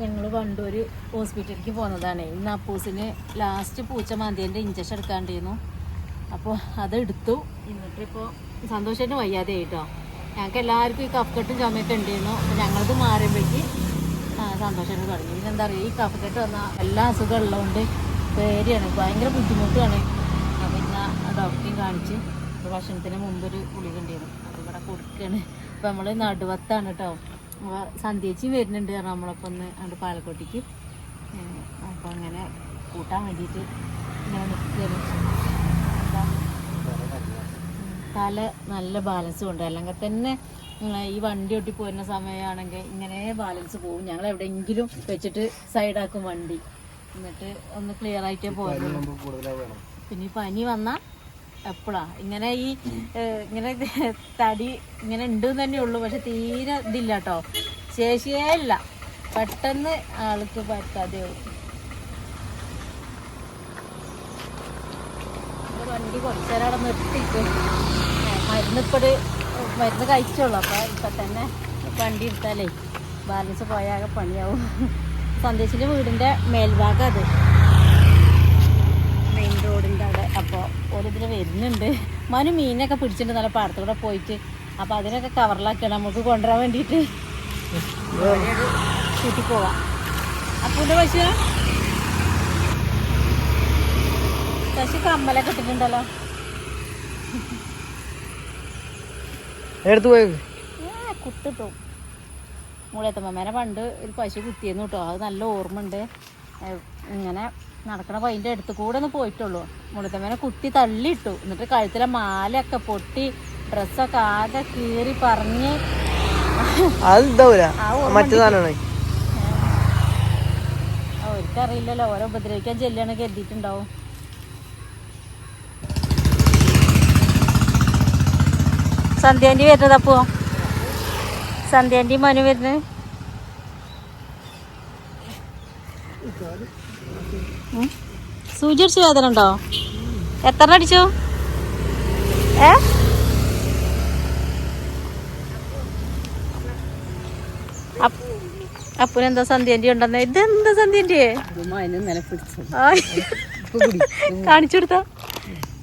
ഞങ്ങൾ പണ്ടൊരു ഹോസ്പിറ്റലിലേക്ക് പോകുന്നതാണ് ഇന്ന് അപ്പൂസിന് ലാസ്റ്റ് പൂച്ച മാന്തിന്റെ ഇഞ്ചക്ഷൻ എടുക്കാണ്ടിരുന്നു. അപ്പോൾ അതെടുത്തു. എന്നിട്ടിപ്പോൾ സന്തോഷമായിട്ട് വയ്യാതെ ആയിട്ടോ ഞങ്ങൾക്ക് എല്ലാവർക്കും ഈ കഫക്കെട്ടും ചുമയൊക്കെ ഉണ്ടായിരുന്നു. അപ്പോൾ ഞങ്ങളത് മാറിയപ്പോഴേക്ക് സന്തോഷമായിട്ട് തുടങ്ങി. പിന്നെ എന്താ പറയുക ഈ കഫക്കെട്ട് വന്നാൽ എല്ലാ അസുഖം ഉള്ളതുകൊണ്ട് പേടിയാണ്. ഭയങ്കര ബുദ്ധിമുട്ടാണ് ആ ഡോക്ടറെയും കാണിച്ച് ഭക്ഷണത്തിന് മുമ്പ് ഒരു ഗുളിക ഉണ്ടായിരുന്നു. അത് ഇവിടെ കൊടുക്കുകയാണ് അപ്പോൾ നമ്മൾ നടുവത്താണ് കേട്ടോ സന്ധ്യച്ചും വരുന്നുണ്ട് കാരണം നമ്മളൊപ്പം ഒന്ന് അവിടെ പാലക്കോട്ടേക്ക്. അപ്പോൾ അങ്ങനെ കൂട്ടാൻ വേണ്ടിയിട്ട് ഇങ്ങനെ നിൽക്കുകയാണ് തല നല്ല ബാലൻസ് കൊണ്ട് അല്ലെങ്കിൽ തന്നെ ഈ വണ്ടി ഒട്ടി പോരുന്ന സമയമാണെങ്കിൽ ഇങ്ങനെ ബാലൻസ് പോകും ഞങ്ങൾ എവിടെയെങ്കിലും വെച്ചിട്ട് സൈഡാക്കും വണ്ടി. എന്നിട്ട് ഒന്ന് ക്ലിയർ ആയിട്ടേ പോകുന്നു പിന്നെ പനി വന്നാൽ എപ്പോഴാ ഇങ്ങനെ ഈ ഇങ്ങനെ തടി ഇങ്ങനെ ഉണ്ട് തന്നെ ഉള്ളു. പക്ഷെ തീരെ ഇതില്ല കേട്ടോ ശേഷിയേ ഇല്ല. പെട്ടെന്ന് ആൾക്ക് പറ്റാതെ വണ്ടി കുറച്ചു നേരം അവിടെ നിർത്തിയിട്ട് ഇപ്പോഴ് മരുന്ന് കഴിച്ചോളൂ. അപ്പോൾ ഇപ്പൊ തന്നെ വണ്ടി എടുത്താലേ ബാലൻസ് പോയാകെ പണിയാവും. സന്ദേശിന്റെ വീടിന്റെ മേൽഭാഗം അത്. മെയിൻ റോഡിന്റെ വരുന്നുണ്ട് മനു മീനൊക്കെ പിടിച്ചിട്ടുണ്ട് നല്ല പാടത്ത് കൂടെ പോയിട്ട്. അപ്പൊ അതിനൊക്കെ കവറിലാക്കണം നമുക്ക് കൊണ്ടുവരാൻ വേണ്ടിയിട്ട് കൂട്ടി പോവാം. അപ്പൂന്റെ പശു? പശു കമ്മലൊക്കെ ഇട്ടിട്ടുണ്ടല്ലോ. എടുത്തു പോയത് കുത്തിട്ടു. മൂളത്തമ്മേനെ പണ്ട് ഒരു പശു കുത്തിയെന്നു കേട്ടോ. അത് നല്ല ഓർമ്മ ഉണ്ട് ഇങ്ങനെ നടക്കണ പൈന്റെ അടുത്ത് കൂടെ ഒന്ന് പോയിട്ടുള്ളൂ. മുളത്തമ്മനെ കുത്തി തള്ളിയിട്ടു. എന്നിട്ട് കഴുത്തിലെ മാലയൊക്കെ പൊട്ടി ഡ്രസ്സൊക്കെ ആകെ കീറി പറഞ്ഞ് അവർക്കറിയില്ലല്ലോ ഓരോ ഉപദ്രവിക്കാൻ ചെല്ലാണ് കരുതിയിട്ടുണ്ടാവും. സന്ധ്യാന്റെ വരുന്നത് അപ്പോ സന്ധ്യാന്റെ മനു വരുന്നത്. സൂചി അടിച്ച് വേദന ഉണ്ടോ എത്ര അടിച്ചു? ഏ? അപ്പ്- അപ്പുനെന്താ സന്ധ്യന്റെ ഉണ്ടെന്ന്? ഇതെന്താ സന്ധ്യന്റെ? കാണിച്ചു കൊടുത്ത?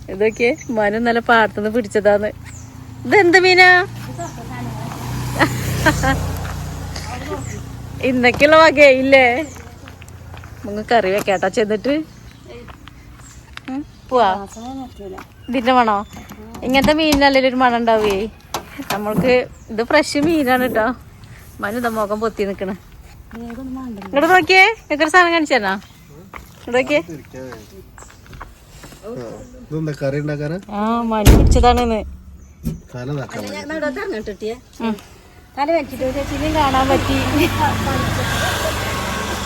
ഇതൊക്കെ മനു നല്ല പാടത്തുനിന്ന് പിടിച്ചതാന്ന്. ഇതെന്ത് മീനാ? ഇന്നൊക്കെയുള്ള വകയില്ലേ നമുക്ക് കറി വെക്കാട്ടോ ചെന്നിട്ട് പോവാ ഇതിന്റെ മണോ ഇങ്ങനത്തെ മീനിനല്ലേ ഒരു മണം ഉണ്ടാവേ നമ്മൾക്ക് ഇത് ഫ്രഷ് മീനാണ് കേട്ടോ മനു ഇതാ മുഖം പൊത്തി നിക്കണ ഇങ്ങോട്ട് നോക്കിയേ ഇങ്ങനത്തെ സാധനം കാണിച്ചു തരണോ ഇങ്ങോട്ട് നോക്കിയേ ഇതെന്താ കറി ഉണ്ടാക്കാനാ ആ മണി പിടിച്ചതാണെന്ന് തല തട്ടാൻ തല വെച്ചിട്ട് ചേച്ചിനെയും കാണാൻ പറ്റി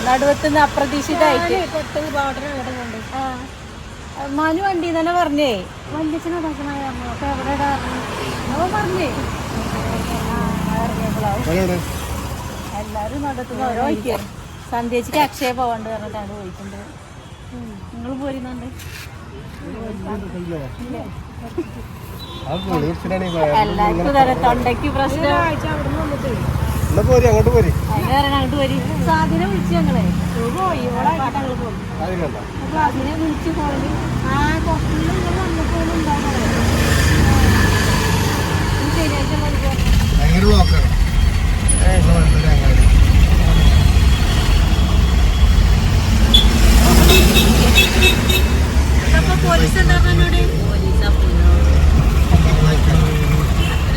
നടുവത്തുനിന്ന് അപ്രതീക്ഷിതായിട്ട് ആ. മനു വണ്ടി തന്നെ പറഞ്ഞേ. അവൻ പറഞ്ഞേ. എല്ലാരും നടത്തുന്ന ഓരോ സന്ധ്യച്ചിക്ക് അക്ഷയ പോവാണ്ട് പറഞ്ഞിട്ടാണ് പോയിട്ടുണ്ട്. നിങ്ങൾ പോരുന്നുണ്ട് എല്ലാവർക്കും തന്നെ തൊണ്ടയ്ക്ക് പ്രശ്നം. എന്നാ പോരി അങ്ങോട്ട് പോരി. അങ്ങോട്ട് വരി സാധന വിളിച്ചു ഞങ്ങളെ. പോയി ഇവിടെ ഞങ്ങൾ പോയി. അപ്പൊ അതിനെ വിളിച്ചു പോയി ആ കുറച്ചുള്ള നിങ്ങൾ വന്നപ്പോഴും ഉണ്ടാവുന്നത് ശനിയാഴ്ച അപ്പൊ പോലീസ് എന്താ പറഞ്ഞോട് പോലീസ്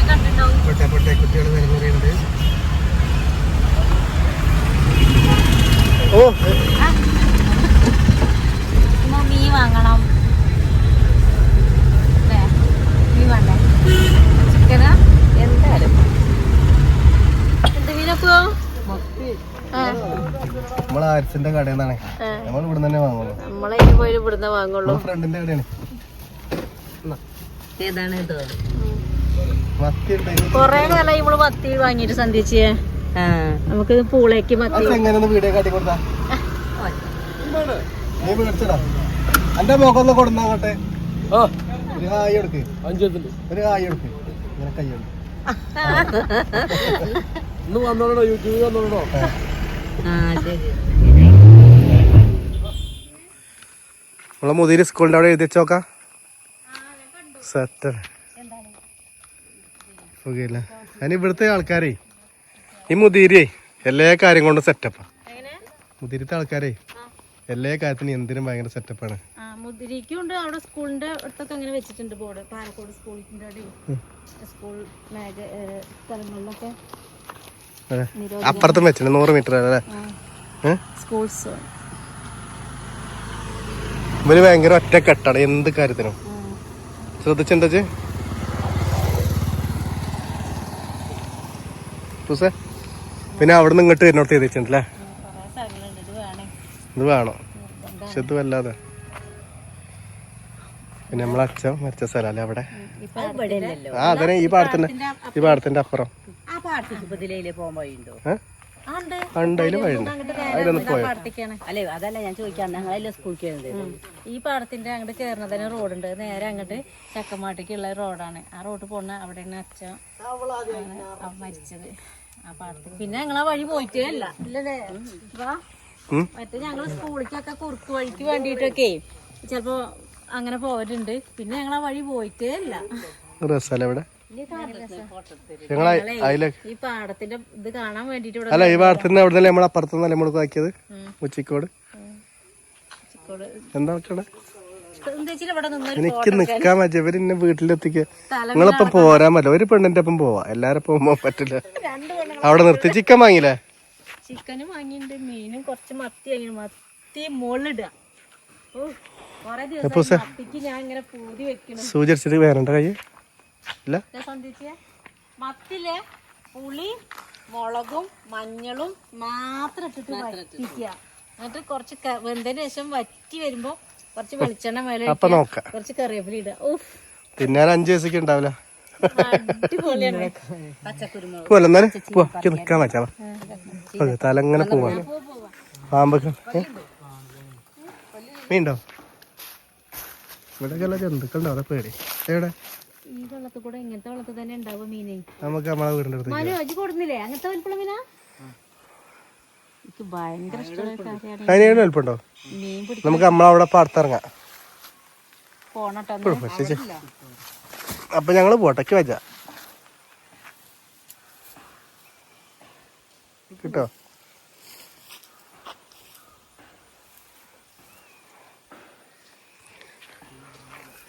കണ്ടിട്ടുണ്ടാവും. പെട്ടെ പെട്ടെ കുട്ടികൾ വരുന്നവരുണ്ട് ഓ. മീൻ വാങ്ങണം. മീൻ വേണ്ടേ? ചിക്കനാ? എന്തായാലും. എന്ത് മീനപ്പോ നമ്മളെ ആരിസിന്റെ കടയിൽ നിന്നാണ് നമ്മൾ ഇവിടെ തന്നെ വാങ്ങുള്ളൂ. നമ്മളെ പോയി ഇവിടുന്ന് വാങ്ങുള്ളൂ. ഫ്രണ്ടിന്റെ കടയാണ്. ഏതാണ് ഇത്? കൊറേ കാലം നമ്മൾ മത്തി വാങ്ങിട്ട് സന്ധ്യച്ചേ. നമുക്ക് പൂളേക്ക് മത്തി. എന്റെ മുഖം ഒന്ന് കൊടുന്ന അങ്ങോട്ടെ ഒരു ഹായ് എടുക്ക് ഒരു ഹായ് എടുക്ക് ഇങ്ങനെ കൈ എടുക്ക് ഇന്ന് വന്നോളോ യൂട്യൂബിൽ വന്നോളോ നമ്മളെ മുതിരി സ്കൂളിന്റെ അവിടെ എഴുതി വെച്ചോക്കാം സെറ്റ് സുഖയില്ല അതിന് ഇവിടുത്തെ ആൾക്കാരേ ഈ മുതിരി എല്ലാ കാര്യം കൊണ്ടും സെറ്റപ്പാ മുതിരത്തെ ആൾക്കാരേ എല്ലാ കാര്യത്തിനും എന്തിനും ഭയങ്കര സെറ്റപ്പാണ് അവിടെ സ്കൂളിന്റെ അടുത്തൊക്കെ അങ്ങനെ വെച്ചിട്ടുണ്ട് ബോർഡ് പാലക്കോട് സ്കൂളിന്റെ സ്കൂൾ സ്ഥലങ്ങളിലൊക്കെ അപ്പുറത്തും വെച്ചിട്ടുണ്ട് നൂറ് മീറ്റർ അല്ലേ? ഇവർ ഭയങ്കര ഒറ്റ കെട്ടാണ് എന്ത് കാര്യത്തിനും. ശ്രദ്ധിച്ചെന്താ പൂസേ? പിന്നെ അവിടെ നിന്ന് ഇങ്ങോട്ട് വരുന്നോട്ട് ചെയ്ത് വെച്ചിട്ടുണ്ടല്ലേ കുറേ സ്ഥലങ്ങളുണ്ട്. ഇത് വേണോ. ഇത് വേണം? പക്ഷെ ഇത് വല്ലാതെ. പിന്നെ നമ്മളെ അച്ഛൻ മരിച്ച സ്ഥലല്ലേ അവിടെ? ഇപ്പൊ ആ അതന്നെ ഈ പാടത്തിന്റെ ഈ പാടത്തിന്റെ അപ്പുറം. വഴിയുണ്ടോ? അതിലൊന്ന് പോയോ? അല്ലേ അതല്ല ഞാൻ ഞങ്ങളല്ലേ ഈ പാടത്തിന്റെ അങ്ങോട്ട് കയറുന്നതിന് റോഡുണ്ട്. നേരെ അങ്ങോട്ട് ചക്കമാട്ടിക്കുള്ള റോഡാണ്. ആ റോഡ് പോണ അവിടെ അച്ഛൻ ആ മരിച്ചത്. പിന്നെ ഞങ്ങളാ വഴി പോയിട്ടേ അല്ല. ഇല്ലല്ലേ. മറ്റേ ഞങ്ങൾ സ്കൂളിലേക്കൊക്കെ കുറുക്ക് വഴിക്ക് വേണ്ടിട്ടൊക്കെ ചിലപ്പോ അങ്ങനെ പോവലുണ്ട്. പിന്നെ ഞങ്ങളാ വഴി പോയിട്ടേ അല്ല. അതിലെ ഈ പാടത്തിന്റെ ഇത് കാണാൻ വേണ്ടിട്ട് അല്ല ഈ പാടത്തിന്റെ അവിടെ നമ്മൾ അപ്പുറത്ത് നമ്മൾ ആക്കിയത് ഉച്ചിക്കോട്. ചിക്കോട് എന്താ എനിക്ക് നിക്കാൻ പറ്റും ഇവർ എന്നെ വീട്ടിലെത്തിക്ക. നിങ്ങളിപ്പം പോരാൻ പറ്റില്ല. ഒരു പെണ്ണിന്റെ ഒപ്പം പോവാ. എല്ലാരും പോകുമ്പോ പറ്റില്ല. അവിടെ നിർത്തി. ചിക്കൻ വാങ്ങിയില്ലേ? ചിക്കനും വാങ്ങിയിട്ടുണ്ട് മീനും കുറച്ച് മത്തി വാങ്ങി മത്തി മുകളിലിടുക ഓ കൊറേ ദിവസം ഞാൻ ഇങ്ങനെ പൂതി വെക്കണം. സൂചി അടിച്ചിട്ട് വേറെണ്ട കൈ ഇല്ല. മത്തിലെ പുളി മുളകും മഞ്ഞളും മാത്രം ഇട്ടിട്ട് വറ്റിക്കുക. എന്നിട്ട് കുറച്ച് വെന്തതിന് ശേഷം വറ്റി വരുമ്പോ കുറച്ച് വെളിച്ചെണ്ണ മേലെ. കുറച്ച് കറിവേപ്പില ഇടുക. തിന്നാൻ അഞ്ച് ദിവസത്തേക്ക് ഉണ്ടാവില്ല. എന്നാലും? പോവാ നിക്കാൻ അതെ തലങ്ങനെ പോവാ. പാമ്പൊക്കെ? മീണ്ടോ ഇവിടെ ചില ജന്തുക്കളുണ്ടോ അതെ പേടി. എവിടെ? ഈ വെള്ളത്തിൽ കൂടെ ഇങ്ങനത്തെ വെള്ളത്തിൽ തന്നെ ഉണ്ടാവും മീനെ. നമുക്ക് നമ്മളെ വീടിന്റെ അടുത്ത് മനു അജി കൊടുന്നില്ലേ? അങ്ങനത്തെ വലിപ്പുള്ള മീനാ? എനിക്ക് ഭയങ്കര ഇഷ്ടമുള്ള കാര്യമാണ് അതിനേലും മീൻ നമുക്ക് നമ്മളവിടെ പാടത്തിറങ്ങാം. പോണട്ടോ. അപ്പൊ ഞങ്ങൾ പോട്ടയ്ക്ക് വെച്ച. കിട്ടോ?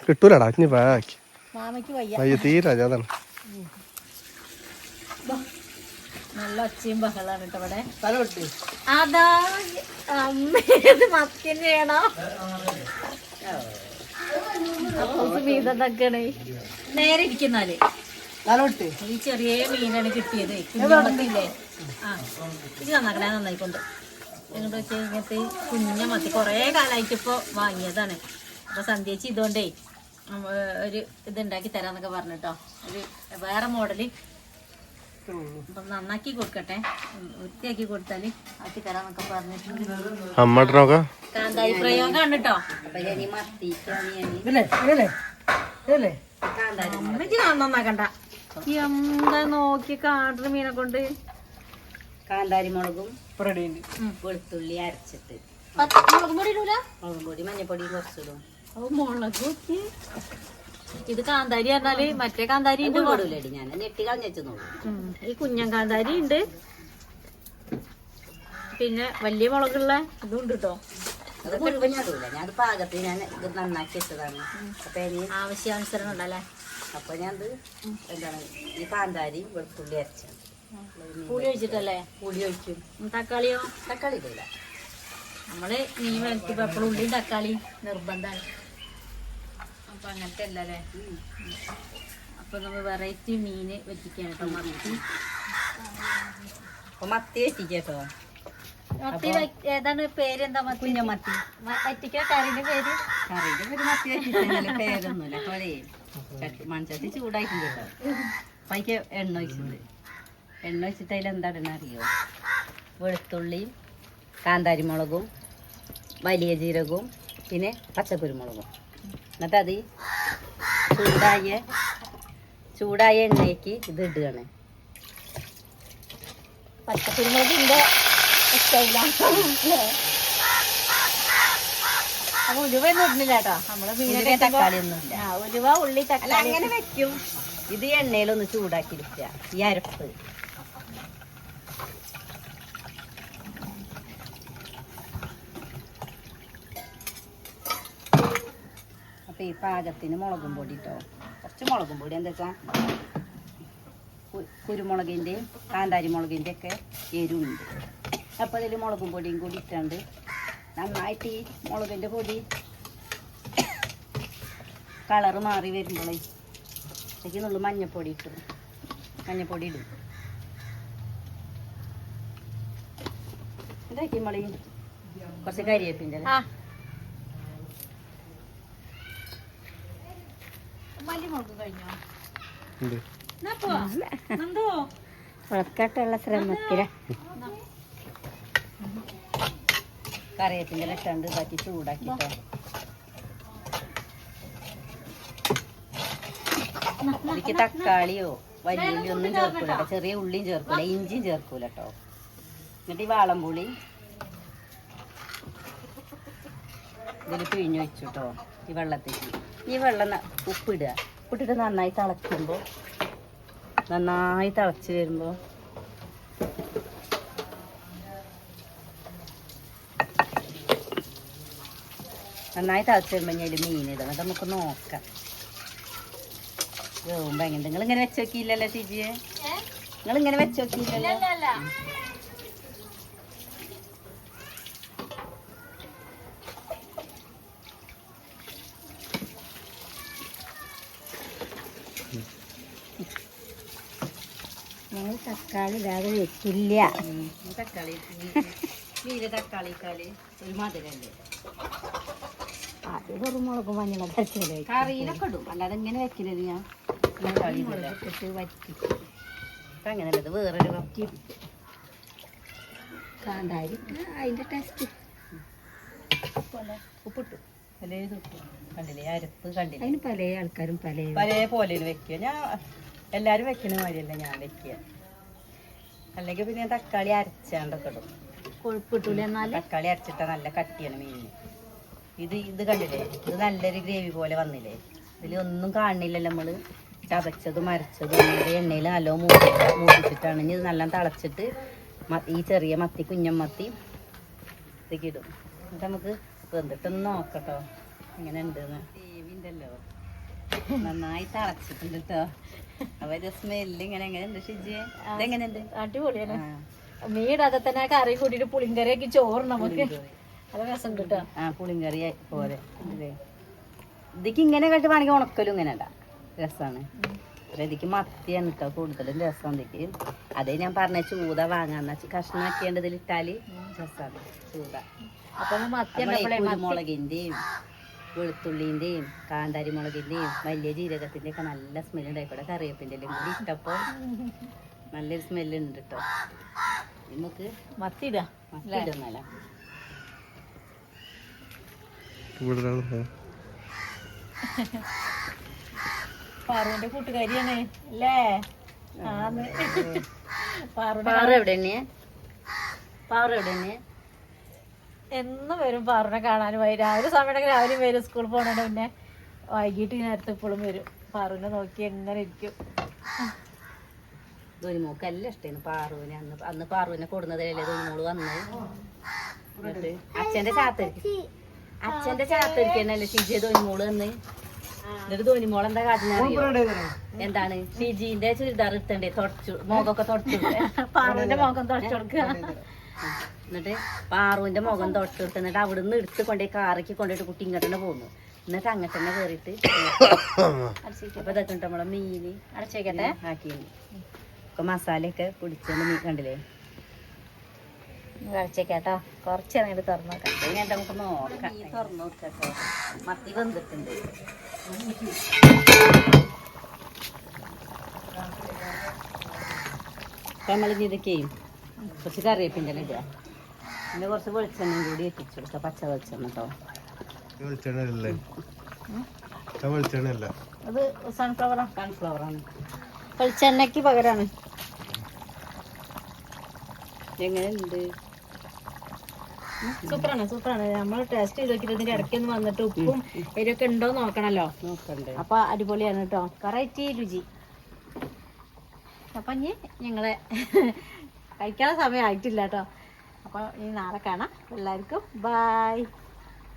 കിട്ടൂലടാ ഇനി ബാക്കി മാമയ്ക്ക് വയ്യ. അയ്യോ തീരെ അതാണ്. നല്ല ഒച്ചയും ബഹളാണ് കേട്ടോ ഇവിടെ. അതാ അമ്മേത് മത്തിനെയാണോ മീതെന്നൊക്കെയാണ് നേരെ ഇരിക്കുന്നാൽ. ഈ ചെറിയ മീനാണ് കിട്ടിയത്. കുഞ്ഞില്ലേ ആ. ഇത് നന്നാക്കണേ നന്നായിക്കൊണ്ട്. എന്നിട്ട് വെച്ച് ഇങ്ങനത്തെ കുഞ്ഞ മത്തി കുറേ കാലമായിട്ട് ഇപ്പോൾ വാങ്ങിയതാണ്. അപ്പോൾ സന്ധ്യച്ച് ഇതുകൊണ്ടേ ഒരു ഇത് ഒരു ഇതുണ്ടാക്കി തരാന്നൊക്കെ പറഞ്ഞിട്ടോ. ഒരു വേറെ മോഡൽ. അപ്പം നന്നാക്കി കൊടുക്കട്ടെ. വൃത്തിയാക്കി കൊടുത്താൽ ആക്കി തരാന്നൊക്കെ പറഞ്ഞിട്ടുണ്ട്. കാന്താരി പ്രയോഗമാണ് കേട്ടോ അമ്മയ്ക്ക് നന്നാക്കണ്ട എന്താ നോക്കി കാട്ടുന്ന മീനെ കൊണ്ട്? കാന്താരി മുളകും വെളുത്തുള്ളി അരച്ചിട്ട്. മുളകും പൊടി ഇടൂല? മുളകും പൊടി മഞ്ഞപ്പൊടി കുറച്ചിടും. ഓ മുളക് ഇത് കാന്താരി പറഞ്ഞാൽ മറ്റേ കാന്താരി ഉണ്ട്. ഇടൂലടി ഞാൻ ഞെട്ടി കളഞ്ഞു നോക്കും. ഈ കുഞ്ഞൻ കാന്താരി ഉണ്ട്. പിന്നെ വലിയ മുളകുള്ള ഇതും ഉണ്ട് കേട്ടോ അത് മുഴുവൻ ഇടൂല ഞാൻ പാകത്തിന് ഞാൻ ഇത് നന്നാക്കി വെച്ചതാണ് അപ്പൊ ഇനി ആവശ്യാനുസരണം ഉണ്ടല്ലേ അപ്പൊ ഞാൻ അത് എന്താണ് ഈ കാന്താരി വെളുത്തുള്ളി അരച്ച പുളി ഒഴിച്ചിട്ടല്ലേ? പുളി ഒഴിക്കും. തക്കാളിയോ? തക്കാളി ഇടൂല. നമ്മൾ മീൻ വരട്ടിപ്പോ എപ്പോഴും ഉള്ളി തക്കാളി നിർബന്ധമാണ്. അപ്പൊ അങ്ങനത്തെ അല്ലല്ലേ അപ്പൊ നമ്മൾ വെറൈറ്റി മീന് വെറ്റിക്കാണ് കേട്ടോ മത്തി. അപ്പൊ മത്തി വെച്ചിട്ടോ മത്തി ഏതാണ് പേര്? എന്താ മത്തി? കുഞ്ഞമത്തി. പേര്? കറിയുടെ പേര് മത്തി പേരൊന്നുമില്ല. മൺചട്ടി ചൂടായിട്ടുണ്ട് കേട്ടോ. അപ്പൊ എണ്ണ ഒഴിച്ചിട്ടുണ്ട്. എണ്ണ ഒഴിച്ചിട്ട് അതിൽ എന്താ ഇടണ അറിയോ? വെളുത്തുള്ളിയും കാന്താരി മുളകും വലിയ ജീരകവും പിന്നെ പച്ചക്കുരുമുളകും. എന്നിട്ട് അത് ചൂടായ ചൂടായ എണ്ണയ്ക്ക് ഇത് ഇടുകയാണ്. പച്ചക്കുരുമുളകിന്റെ അപ്പൊ ഉലുവയൊന്നും ഇടുന്നില്ല കേട്ടോ. നമ്മൾ മീനൊക്കെ തക്കാളി ഒന്നുമില്ല ഉലുവ ഉള്ളി തക്കാളി. അങ്ങനെ വെക്കും. ഇത് എണ്ണയിലൊന്ന് ചൂടാക്കി എടുക്കുക ഈ അരപ്പ്. അപ്പൊ ഈ പാകത്തിന് മുളകും പൊടി ഇട്ടോ. കുറച്ച് മുളകും പൊടി. എന്താ വെച്ചാ കുരുമുളകിന്റെയും കുരുമുളകിന്റെയും കാന്താരി മുളകിന്റെ ഒക്കെ എരിവുണ്ട്. അപ്പോൾ അതിൽ മുളകും പൊടിയും കൂടി ഇട്ടുണ്ട് നന്നായിട്ട് ഈ മുളകിന്റെ പൊടി കളറ് മാറി വരുമ്പോളേ എനിക്ക് നുള്ളു മഞ്ഞപ്പൊടി ഇട്ടു മഞ്ഞപ്പൊടി ഇടും ഇതാക്കി മളി കുറച്ച് കരിയേപ്പിന്റെ ആ മല്ലിമുളക് കറിവേപ്പിന്റെ ഇട്ടുണ്ട് ഇതാക്കി ചൂടാക്കിട്ടോ. എനിക്ക് തക്കാളിയോ വലിയ ഒന്നും ചേർക്കൂല ചെറിയ ഉള്ളിയും ചേർക്കൂല ഇഞ്ചിയും ചേർക്കൂല കേട്ടോ. എന്നിട്ട് ഈ വാളംപുളി ഇതിൽ പിഴിഞ്ഞു വെച്ചു കേട്ടോ ഈ വെള്ളത്തേക്ക് ഈ വെള്ളം ഉപ്പിടുക. ഉപ്പിട്ടിട്ട് നന്നായി തിളയ്ക്കുമ്പോൾ നന്നായി തിളച്ച് വരുമ്പോൾ നന്നായി തിളച്ച് വരുമ്പോൾ ഞാൻ മീൻ ഇടും എന്നിട്ട് നമുക്ക് നോക്കാം. വേവുമ്പോ എങ്ങനെ നിങ്ങൾ ഇങ്ങനെ വെച്ച് നോക്കിയില്ലല്ലോ ചേച്ചിയെ നിങ്ങൾ ഇങ്ങനെ വെച്ച് നോക്കിയില്ലല്ലോ? ഞങ്ങൾ തക്കാളി വേറെ വെച്ചില്ല തക്കാളി മീന് തക്കാളി ഇട്ടാൽ ഒരു മധുരല്ലേ? അത് വെറും മുളകും മഞ്ഞളൊക്കെ കറിയിലൊക്കെ ഇടും. അല്ലാതെ ഇങ്ങനെ വെക്കില്ലത് ഞാൻ. തക്കാളി ഇട്ട് വറ്റിക്കും. ഇപ്പം അങ്ങനെയല്ല ഇത് വേറൊരു വറ്റി കാന്താരി. അതിന്റെ ടേസ്റ്റ് ഉപ്പിട്ടു. പല ഇട്ടു കണ്ടില്ലേ? അരപ്പ് കണ്ടില്ലേ? അതിന് പല ആൾക്കാരും പല പല പോലെ വെക്കുക. ഞാൻ എല്ലാവരും വെക്കണ മാതിരിയല്ല ഞാൻ വെക്കുക. അല്ലെങ്കിൽ പിന്നെ തക്കാളി അരച്ചാണ്ടൊക്കെ ഇടും. കൊഴുപ്പിട്ടൂല എന്നാൽ തക്കാളി അരച്ചിട്ട നല്ല കട്ടിയാണ് മീനിന് ഇത് ഇത് കണ്ടില്ലേ? ഇത് നല്ലൊരു ഗ്രേവി പോലെ വന്നില്ലേ? ഇതിൽ ഒന്നും കാണില്ലല്ലോ നമ്മൾ. ചതച്ചതും അരച്ചതും അതിന്റെ എണ്ണയിൽ നല്ലോ മൂടി മൂടിച്ചിട്ടാണ്. ഇനി ഇത് നല്ല തിളച്ചിട്ട് ഈ ചെറിയ മത്തി കുഞ്ഞം മത്തി ഇതൊക്കെ ഇടും. എന്നിട്ട് നമുക്ക് വെന്തിട്ടൊന്ന് നോക്കട്ടോ. എങ്ങനെ ഉണ്ടെന്ന് ഗ്രേവിണ്ടല്ലോ. നന്നായി തിളച്ചിട്ടുണ്ട് കേട്ടോ അവർ സ്മെല്ല് ഇങ്ങനെ എങ്ങനെ ഉണ്ട് അതെങ്ങനെയുണ്ട് അടിപൊളിയാണ്. മീടാതെ തന്നെ കറി കൂടിയിട്ട് പുളിങ്കറിയൊക്കെ ചോറ് നമുക്ക്. ആ പുളിങ്കറി പോലെ ഇല്ലേ? ഇതിക്ക് ഇങ്ങനെ കേട്ട് വേണമെങ്കിൽ ഉണക്കലും ഇങ്ങനെ അല്ല രസമാണ് ഇതിക്ക് മത്തിയാണ് കേട്ടോ കൂടുതലും രസം ഇതിക്ക്. അതേ ഞാൻ പറഞ്ഞ ചൂത വാങ്ങാന്ന് ഇതിൽ ഇട്ടാൽ രസമാണ് ചൂത കുരുമുളകിന്റെയും വെളുത്തുള്ളിന്റെയും കാന്താരി മുളകിന്റെയും വലിയ ജീരകത്തിന്റെ ഒക്കെ നല്ല സ്മെല്ലുണ്ടായി ഉണ്ടായിക്കോട്ടെ കറിവേപ്പിന്റെ എല്ലാം കൂടി ഇട്ടപ്പോ നല്ലൊരു സ്മെല്ലുണ്ട് കേട്ടോ നമുക്ക് മത്തി ഇടാ. പാറുവിന്റെ കൂട്ടുകാരിയാണ് അല്ലേ? ആന്ന്. പാറുടെ പാറ എവിടെ പാറ എവിടെ എന്നും വരും പാറുനെ കാണാനും. വൈ- രാവിലെ സമയത്തൊക്കെ രാവിലെ വരും സ്കൂളിൽ പോകണ പിന്നെ വൈകിട്ട് നേരത്തെ ഇപ്പോഴും വരും. പാറുവിനെ നോക്കി എങ്ങനെ ഇരിക്കും. ധോനിമോക്ക് എല്ലാം ഇഷ്ടമായിരുന്നു പാറുവിനെ. അന്ന് അന്ന് പാറുവിനെ കൊടുന്നതല്ലേ ധോനിമോൾ വന്നത്. എന്നിട്ട് അച്ഛന്റെ ചാത്തരിക്ക് അച്ഛന്റെ ചാത്തരിക്കന്നല്ലേ ഷിജി ധോനിമോൾ വന്ന് എന്നിട്ട് ധോനിമോൾ എന്താ കാട്ടുന്ന എന്താണ്? ഷിജിന്റെ ചുരിദാർ എടുത്തണ്ടേ തുടച്ചു. മുഖമൊക്കെ തുടച്ചു. പാറുവിന്റെ മുഖം തുടച്ചു കൊടുക്കുക. എന്നിട്ട് പാറുവിന്റെ മുഖം തുടച്ചു കൊടുത്ത് എന്നിട്ട് അവിടുന്ന് എടുത്ത് കൊണ്ടേ കാറിക്ക് കൊണ്ടുപോയിട്ട് കുട്ടി ഇങ്ങോട്ട് തന്നെ പോകുന്നു എന്നിട്ട് അങ്ങോട്ട് തന്നെ കയറിയിട്ട് അപ്പൊ ഇതൊക്കെ നമ്മളെ മീന്? അടച്ചേക്കട്ടെ? ആക്കി ഒക്കെ മസാലയൊക്കെ പിടിച്ചോണ്ട് മീൻ കണ്ടില്ലേ? അടച്ചേക്കാട്ടോ കുറച്ച് അങ്ങോട്ട് തുറന്നു നോക്കാം നമുക്ക് നോക്കാം. തുറന്നു നോക്കട്ടോ മത്തി വെന്തിട്ടുണ്ട് നമ്മളിനി ഇതൊക്കെ കുറച്ച് കറിവേപ്പിന്റെ ഇടുക പിന്നെ കുറച്ച് വെളിച്ചെണ്ണയും കൂടി എത്തിച്ചു കൊടുക്കാം. പച്ച വെളിച്ചെണ്ണ കേട്ടോ. വെളിച്ചെണ്ണ അത് സൺഫ്ലവറാ സൺഫ്ലവർ ആണ്. വെളിച്ചെണ്ണയ്ക്ക് പകരമാണ് എങ്ങനെയുണ്ട്? സൂപ്പറാണ് സൂപ്പറാണ്. നമ്മൾ ടേസ്റ്റ് ചെയ്ത് നോക്കിയിട്ട് ഇതിന്റെ ഇടയ്ക്ക് ഒന്ന് വന്നിട്ട് ഉപ്പും എരിയൊക്കെ ഉണ്ടോ നോക്കണല്ലോ. അപ്പൊ അടിപൊളിയാണ് കേട്ടോ വെറൈറ്റി രുചി. അപ്പൊ ഇനി ഞങ്ങളെ കഴിക്കാനുള്ള സമയം ആയിട്ടില്ല കേട്ടോ അപ്പൊ ഇനി നാളെ കാണാം. എല്ലാവർക്കും ബായ്